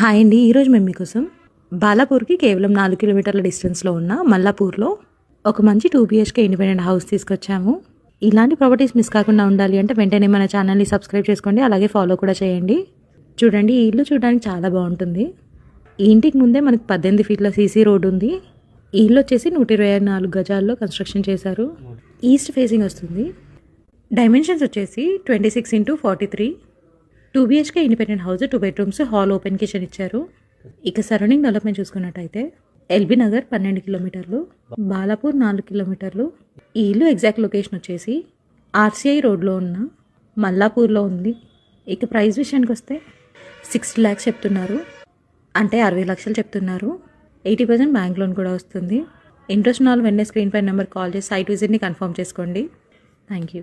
Hi అండి ఈరోజు మేము మీకోసం బాలాపూర్కి కేవలం నాలుగు కిలోమీటర్ల డిస్టెన్స్లో ఉన్న మల్లాపూర్లో ఒక మంచి టూ బిహెచ్కే ఇండిపెండెంట్ హౌస్ తీసుకొచ్చాము. ఇలాంటి ప్రాపర్టీస్ మిస్ కాకుండా ఉండాలి అంటే వెంటనే మన ఛానల్ని సబ్స్క్రైబ్ చేసుకోండి అలాగే ఫాలో కూడా చేయండి. చూడండి ఈ ఇల్లు చూడడానికి చాలా బాగుంటుంది. ఈ ఇంటికి ముందే మనకు పద్దెనిమిది ఫీట్ల సీసీ రోడ్ ఉంది. ఈ ఇల్లు వచ్చేసి నూట ఇరవై నాలుగు గజాల్లో కన్స్ట్రక్షన్ చేశారు. ఈస్ట్ ఫేసింగ్ వస్తుంది. డైమెన్షన్స్ వచ్చేసి twenty six into forty three. Two BHK independent house two bedrooms hall open kitchen ఇచ్చారు. ఇక సరౌండింగ్ డెవలప్మెంట్ చూసుకున్నట్టయితే ఎల్బీ నగర్ పన్నెండు కిలోమీటర్లు బాలాపూర్ నాలుగు కిలోమీటర్లు. ఈ ఇల్లు ఎగ్జాక్ట్ లొకేషన్ వచ్చేసి ఆర్సీఐ రోడ్లో ఉన్న మల్లాపూర్లో ఉంది. ఇక ప్రైస్ విషయానికి వస్తే సిక్స్టీ ల్యాక్స్ చెప్తున్నారు. అంటే అరవై లక్షలు చెప్తున్నారు. ఎయిటీ పర్సెంట్ బ్యాంక్ లోన్ కూడా వస్తుంది. ఇంట్రెస్ట్ నాలుగు వెంటనే స్క్రీన్ పై నెంబర్ కాల్ చేసి సైట్ విజిట్ని కన్ఫర్మ్ చేసుకోండి. Thank you